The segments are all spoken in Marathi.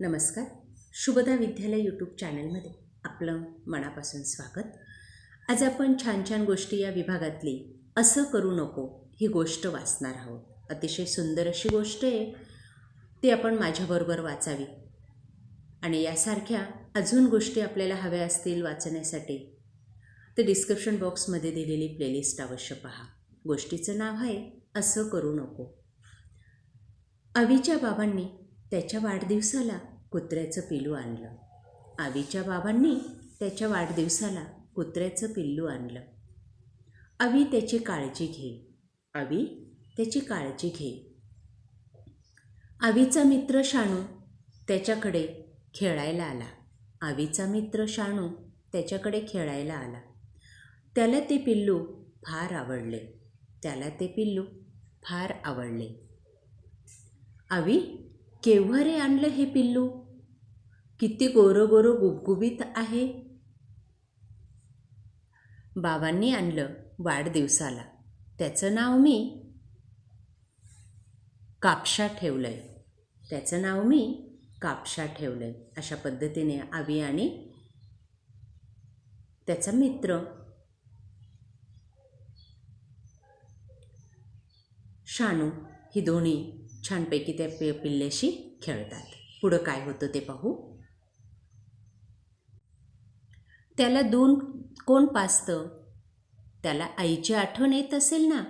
नमस्कार. शुभदा विद्यालय यूट्यूब चॅनलमध्ये आपलं मनापासून स्वागत. आज आपण छान छान गोष्टी या विभागातली असं करू नको ही गोष्ट वाचणार आहोत. अतिशय सुंदर अशी गोष्ट आहे. ती आपण माझ्याबरोबर वाचावी. आणि यासारख्या अजून गोष्टी आपल्याला हव्या असतील वाचण्यासाठी तर डिस्क्रिप्शन बॉक्समध्ये दिलेली प्लेलिस्ट अवश्य पहा. गोष्टीचं नाव आहे असं करू नको. अवीच्या बाबांनी त्याच्या वाढदिवसाला कुत्र्याचं पिल्लू आणलं. आवीच्या बाबांनी त्याच्या वाढदिवसाला कुत्र्याचं पिल्लू आणलं. अवी त्याची काळजी घे. अवी त्याची काळजी घे. आवीचा मित्र शाणू त्याच्याकडे खेळायला आला. आवीचा मित्र शाणू त्याच्याकडे खेळायला आला. त्याला ते पिल्लू फार आवडले. त्याला ते पिल्लू फार आवडले. आवी केव्हा रे आणलं हे पिल्लू? किती गोरं गोरं गुबगुबीत आहे. बाबांनी आणलं वाढदिवसाला. त्याचं नाव मी कापशा ठेवलंय. त्याचं नाव मी कापशा ठेवलंय. अशा पद्धतीने आवी आणि त्याचा मित्र. शानू ही दोन्ही छानपैकी त्या पि पिल्ल्याशी खेळतात पुढं काय होतं ते पाहू. त्याला दोन कोण पाचतं त्याला आईची आठवण येत असेल ना?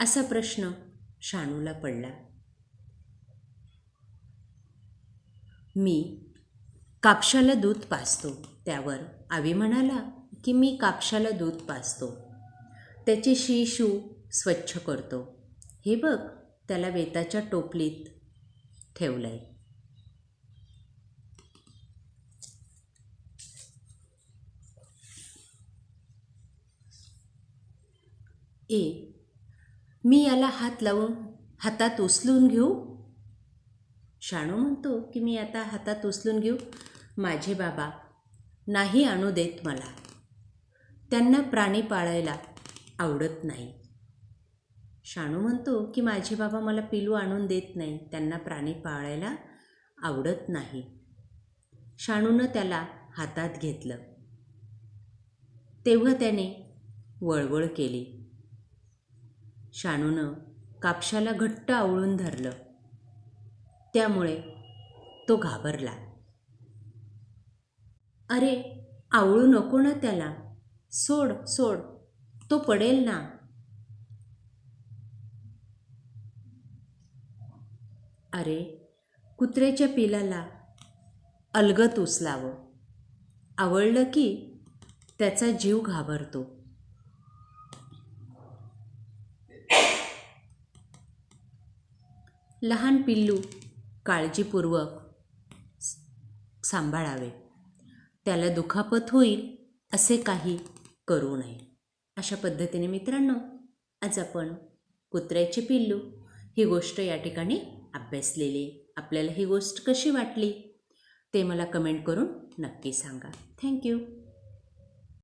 असा प्रश्न शाणूला पडला. मी कापशाला दूध पाचतो त्यावर आवी म्हणाला की मी कापशाला दूध पाजतो. त्याचे शिशू स्वच्छ करतो. हे बघ त्याला वेताच्या टोपलीत ठेवलंय. ए मी याला हात लावून हातात उचलून घेऊ? शाणू म्हणतो की मी आता हातात उचलून घेऊ? माझे बाबा नाही आणू देत मला. त्यांना प्राणी पाळायला आवडत नाही. शाणू म्हणतो की माझे बाबा मला पिलू आणून देत नाही त्यांना प्राणी पाळायला आवडत नाही. शाणूनं त्याला हातात घेतलं. तेव्हा त्याने वळवळ केली. शाणूनं कापशाला घट्ट आवळून धरलं. त्यामुळे तो घाबरला. अरे आवळू नको ना त्याला. सोड सोड. तो पडेल ना. अरे कुत्र्याच्या पिलाला अलगत उचलावं. आवडलं की त्याचा जीव घाबरतो. लहान पिल्लू काळजीपूर्वक सांभाळावे. त्याला दुखापत होईल असे काही करू नये. अशा पद्धतीने मित्रांनो आज आपण कुत्र्याचे पिल्लू ही गोष्ट या ठिकाणी अभ्यासलेली. आपल्याला ही गोष्ट कशी वाटली ते मला कमेंट करून नक्की सांगा. थँक्यू.